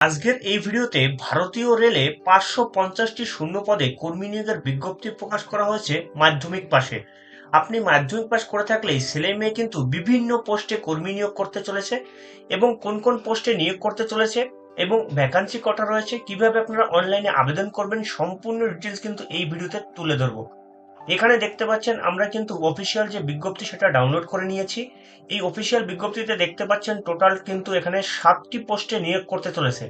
আজকের এই ভিডিওতে ভারতীয় রেলে পাঁচশো পঞ্চাশটি শূন্য পদে কর্মী নিয়োগের বিজ্ঞপ্তি প্রকাশ করা হয়েছে মাধ্যমিক পাশে। আপনি মাধ্যমিক পাশ করে থাকলেই ছেলে মেয়ে কিন্তু বিভিন্ন পোস্টে কর্মী নিয়োগ করতে চলেছে এবং কোন কোন পোস্টে নিয়োগ করতে চলেছে এবং ভ্যাকান্সি কটা রয়েছে, কীভাবে আপনারা অনলাইনে আবেদন করবেন, সম্পূর্ণ ডিটেলস কিন্তু এই ভিডিওতে তুলে ধরবো। এখানে দেখতে পাচ্ছেন, আমরা কিন্তু অফিসিয়াল যে বিজ্ঞপ্তি সেটা ডাউনলোড করে নিয়েছি। এই অফিসিয়াল বিজ্ঞপ্তিতে দেখতে পাচ্ছেন টোটাল কিন্তু এখানে সাতটি পোস্টে নিয়োগ করতে চলেছে।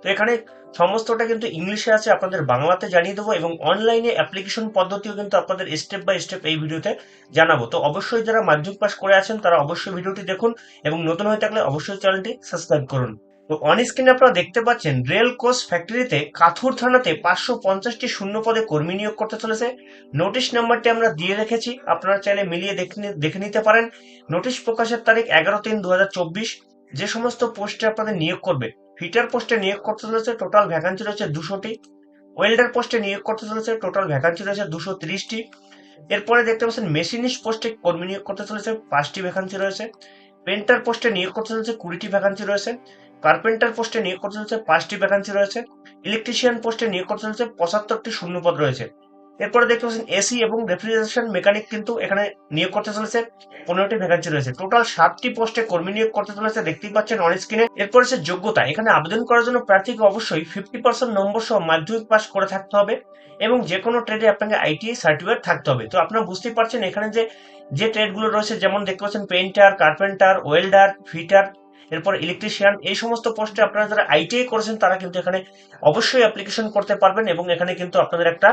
তো এখানে সমস্তটা কিন্তু ইংলিশে আছে, আপনাদের বাংলাতে জানিয়ে দেবো এবং অনলাইনে অ্যাপ্লিকেশন পদ্ধতিও কিন্তু আপনাদের স্টেপ বাই স্টেপ এই ভিডিওতে জানাব। তো অবশ্যই যারা মাধ্যমিক পাস করে আছেন, তারা অবশ্যই ভিডিওটি দেখুন এবং নতুন হয়ে থাকলে অবশ্যই চ্যানেলটি সাবস্ক্রাইব করুন। তো অন স্ক্রিনে আপনারা দেখতে পাচ্ছেন রেল কোচ ফ্যাক্টরিতে কাথুর থানাতে পাঁচশো পঞ্চাশটি শূন্য পদে কর্মী নিয়োগ করতে চলেছে। নোটিশ নাম্বারটি আমরা দিয়ে রেখেছি, আপনারা চাইলে মিলিয়ে দেখে নিতে পারেন। নোটিশ প্রকাশের তারিখ এগারো তিন দু যে সমস্ত পোস্টে আপনাদের নিয়োগ করবে। ফিটার পোস্টে নিয়োগ করতে চলেছে টোটাল ভ্যাকান্সি রয়েছে দুশোটি। ওয়েল্ডার পোস্টে নিয়োগ করতে চলেছে টোটাল ভ্যাকান্সি রয়েছে দুশো তিরিশটি। এরপরে দেখতে পাচ্ছেন মেশিনিস্ট পোস্টে কর্মী নিয়োগ করতে চলেছে, পাঁচটি ভ্যাকান্সি রয়েছে। পেন্টার পোস্টে নিয়োগ করতে চলেছে, কুড়িটি ভ্যাকান্সি রয়েছে। কার্পেন্টার পোস্টে নিয়োগ করতে চলেছে পাঁচটি ভ্যাকান্সি রয়েছে ইলেকট্রিশিয়ান পোস্টে নিয়োগ করতে চলেছে পঁচাত্তরটি শূন্যপদ রয়েছে। এরপরে দেখতে পাচ্ছেন এসি এবং রেফ্রিজারেশন মেকানিক কিন্তু এখানে নিয়োগ করতে চলেছে, পনেরোটি ভ্যাকান্সি রয়েছে। টোটাল সাতটি পোস্টে কর্মী নিয়োগ করতে চলেছে, দেখতেই পাচ্ছেন অন স্ক্রিনে এরপর হচ্ছে যোগ্যতা, এখানে আবেদন করার জন্য প্রার্থীকে অবশ্যই ফিফটি পার্সেন্ট নম্বর সহ মাধ্যমিক পাস করে থাকতে হবে এবং যে কোনো ট্রেডে আপনাকে আইটিআই সার্টিফিকেট থাকতে হবে। তো আপনারা বুঝতেই পারছেন এখানে যে যে ট্রেডগুলো রয়েছে, যেমন দেখতে পাচ্ছেন পেন্টার কার্পেন্টার ওয়েল্ডার ফিটার এরপর ইলেকট্রিশিয়ান এই সমস্ত পোস্টে আপনারা যারা আইটিআই করেছেন, তারা কিন্তু এখানে অবশ্যই অ্যাপ্লিকেশন করতে পারবেন এবং এখানে কিন্তু আপনাদের একটা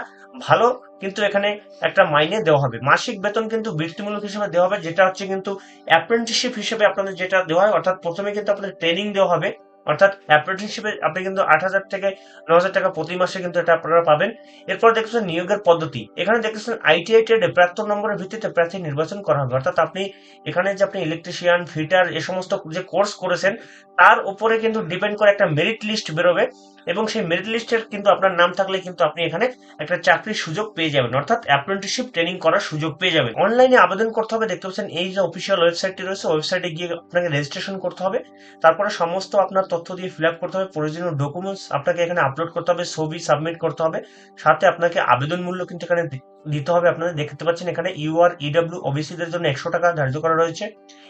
ভালো কিন্তু এখানে একটা মাইনে দেওয়া হবে। মাসিক বেতন কিন্তু বৃত্তিমূলক হিসেবে দেওয়া হবে, যেটা হচ্ছে কিন্তু অ্যাপ্রেন্টিসশিপ হিসেবে আপনাদের যেটা দেওয়া হয়, অর্থাৎ প্রথমে কিন্তু আপনাদের ট্রেনিং দেওয়া হবে। অর্থাৎ অ্যাপ্রেন্টিসশিপে আপনি কিন্তু আট হাজার থেকে ন হাজার টাকা প্রতি মাসে কিন্তু এটা আপনারা পাবেন। এরপর দেখতেছেন নিয়োগের পদ্ধতি। এখানে দেখতেছেন আইটিআই ট্রেডে প্রাপ্ত নম্বরের ভিত্তিতে প্রার্থী নির্বাচন করা হবে। অর্থাৎ আপনি এখানে যে আপনি ইলেকট্রিশিয়ান ফিটার এ সমস্ত যে কোর্স করেছেন, তার উপরে কিন্তু ডিপেন্ড করে একটা মেরিট লিস্ট বেরোবে। এবং সেই মেরিট লিস্টের কিন্তু আপনার নাম থাকলে কিন্তু আপনি এখানে একটা চাকরির সুযোগ পেয়ে যাবেন। অর্থাৎ অ্যাপ্রেন্টিসশিপ ট্রেনিং করার সুযোগ পেয়ে যাবেন। অনলাইনে আবেদন করতে হবে। দেখতে পাচ্ছেন এই যে অফিসিয়াল ওয়েবসাইটটি রয়েছে ওয়েবসাইটে গিয়ে আপনাকে রেজিস্ট্রেশন করতে হবে। তারপরে সমস্ত আপনার তথ্য দিয়ে ফিল আপ করতে হবে। প্রয়োজনীয় ডকুমেন্টস আপনাকে এখানে আপলোড করতে হবে, ছবি সাবমিট করতে হবে। সাথে আপনাকে আবেদন মূল্য কিন্তু এখানে দিতে হবে আপনাদের। দেখতে পাচ্ছেন এখানে ইউআর ইডব্লিউ ওবিসিদের জন্য একশো টাকা ধার্য করা রয়েছে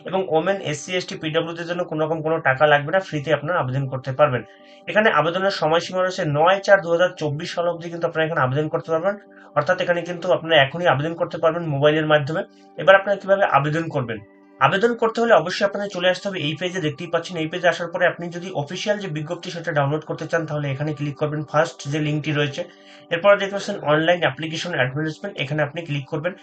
এবং ওমেন এসসি এসটি পিডাব্লিউদের জন্য কোনো রকম কোনো টাকা লাগবে না ফ্রিতে আপনারা আবেদন করতে পারবেন। এখানে আবেদনের সময়সীমা রয়েছে নয় চার দু হাজার চব্বিশ সাল অবধি কিন্তু আপনারা এখানে আবেদন করতে পারবেন। অর্থাৎ এখানে কিন্তু আপনারা এখনই আবেদন করতে পারবেন মোবাইলের মাধ্যমে। এবার আপনারা কীভাবে আবেদন করবেন? আবেদন করতে হলে অবশ্যই আপনাদের চলে আসতে হবে এই পেজে দেখতেই পাচ্ছেন, এই পেজে আসার পরে আপনি যদি অফিসিয়াল যে বিজ্ঞপ্তি সেটা ডাউনলোড করতে চান, তাহলে এখানে ক্লিক করবেন ফার্স্ট যে লিঙ্কটি রয়েছে। এরপর দেখতে পাচ্ছেন অনলাইন অ্যাপ্লিকেশন অ্যাডভার্টাইজমেন্ট এখানে আপনি ক্লিক করবেন।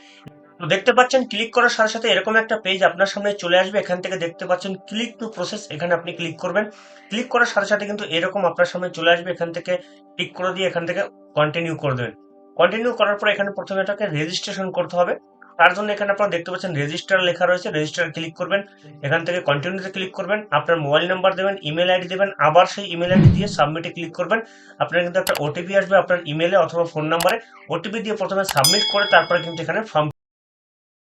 তো দেখতে পাচ্ছেন ক্লিক করার সাথে সাথে এরকম একটা পেজ আপনার সামনে চলে আসবে। এখান থেকে দেখতে পাচ্ছেন ক্লিক টু প্রসেস এখানে আপনি ক্লিক করবেন। ক্লিক করার সাথে সাথে কিন্তু এরকম আপনার সামনে চলে আসবে। এখান থেকে ক্লিক করে দিয়ে এখান থেকে কন্টিনিউ করে দেবেন। কন্টিনিউ করার পর এখানে প্রথমে এটাকে রেজিস্ট্রেশন করতে হবে। তার জন্য এখানে আপনারা দেখতে পাচ্ছেন রেজিস্টার লেখা রয়েছে। রেজিস্টার ক্লিক করবেন। এখান থেকে কন্টিনিউতে ক্লিক করবেন। আপনার মোবাইল নাম্বার দেবেন ইমেল আইডি দেবেন, আবার সেই ইমেল আইডি দিয়ে সাবমিটে ক্লিক করবেন। আপনার কিন্তু একটা ওটিপি আসবে আপনার ইমেলে অথবা ফোন নাম্বারে ওটিপি দিয়ে প্রথমে সাবমিট করে তারপরে কিন্তু এখানে ফর্ম